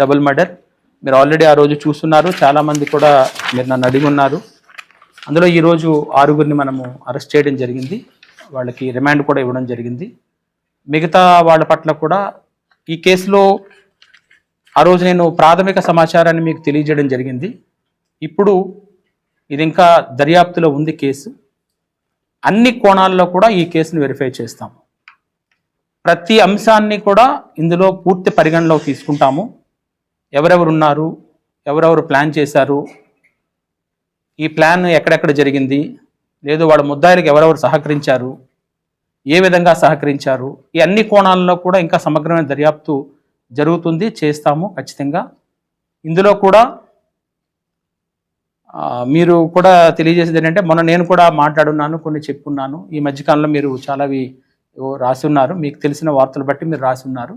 Double murder. మీరు already ఆ రోజు చూస్తున్నారు. చాలామంది కూడా మీరు నన్ను అడిగి ఉన్నారు. అందులో ఈరోజు ఆరుగురిని మనము అరెస్ట్ చేయడం జరిగింది. వాళ్ళకి రిమాండ్ కూడా ఇవ్వడం జరిగింది. మిగతా వాళ్ళ పట్ల కూడా ఈ కేసులో ఆ రోజు నేను ప్రాథమిక సమాచారాన్ని మీకు తెలియజేయడం జరిగింది. ఇప్పుడు ఇది ఇంకా దర్యాప్తులో ఉంది కేసు. అన్ని కోణాల్లో కూడా ఈ కేసును వెరిఫై చేస్తాము. ప్రతి అంశాన్ని కూడా ఇందులో పూర్తి పరిగణలోకి తీసుకుంటాము. ఎవరెవరు ఉన్నారు ఎవరెవరు ప్లాన్ చేశారు ఈ ప్లాన్ ఎక్కడెక్కడ జరిగింది లేదు వాళ్ళ ముద్దాయిలకు ఎవరెవరు సహకరించారు ఏ విధంగా సహకరించారు ఈ అన్ని కోణాల్లో కూడా ఇంకా సమగ్రమైన దర్యాప్తు జరుగుతుంది చేస్తాము ఖచ్చితంగా. ఇందులో కూడా మీరు కూడా తెలియజేసేది ఏంటంటే మొన్న నేను కూడా మాట్లాడున్నాను కొన్ని చెప్పున్నాను. ఈ మధ్యకాలంలో మీరు చాలావి రాసి ఉన్నారు. మీకు తెలిసిన వార్తలు బట్టి మీరు రాసి ఉన్నారు.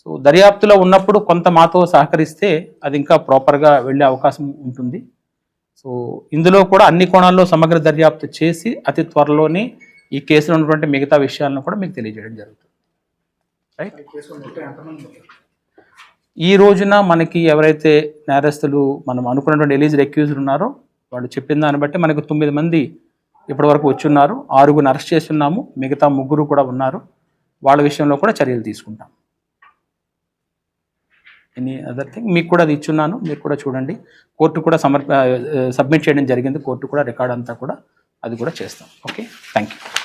సో దర్యాప్తులో ఉన్నప్పుడు కొంత మాతో సహకరిస్తే అది ఇంకా ప్రాపర్గా వెళ్ళే అవకాశం ఉంటుంది. సో ఇందులో కూడా అన్ని కోణాల్లో సమగ్ర దర్యాప్తు చేసి అతి త్వరలోనే ఈ కేసులో ఉన్నటువంటి మిగతా విషయాలను కూడా మీకు తెలియజేయడం జరుగుతుంది. రైట్ ఈ రోజున మనకి ఎవరైతే నేరస్తులు మనం అనుకున్నటువంటి ఎలిజిడ్ అక్యూజ్డ్ ఉన్నారో వాళ్ళు చెప్పిన దాన్ని బట్టి మనకు తొమ్మిది మంది ఇప్పటివరకు వచ్చి ఉన్నారు ఆరుగురిని అరెస్ట్ చేస్తున్నాము. మిగతా ముగ్గురు కూడా ఉన్నారు. వాళ్ళ విషయంలో కూడా చర్యలు తీసుకుంటాం. ఎనీ అదర్ థింగ్ మీకు కూడా అది ఇచ్చున్నాను. మీరు కూడా చూడండి. కోర్టు కూడా సమర్ప సబ్మిట్ చేయడం జరిగింది. కోర్టు కూడా రికార్డ్ అంతా కూడా అది కూడా చేస్తాం. Okay thank you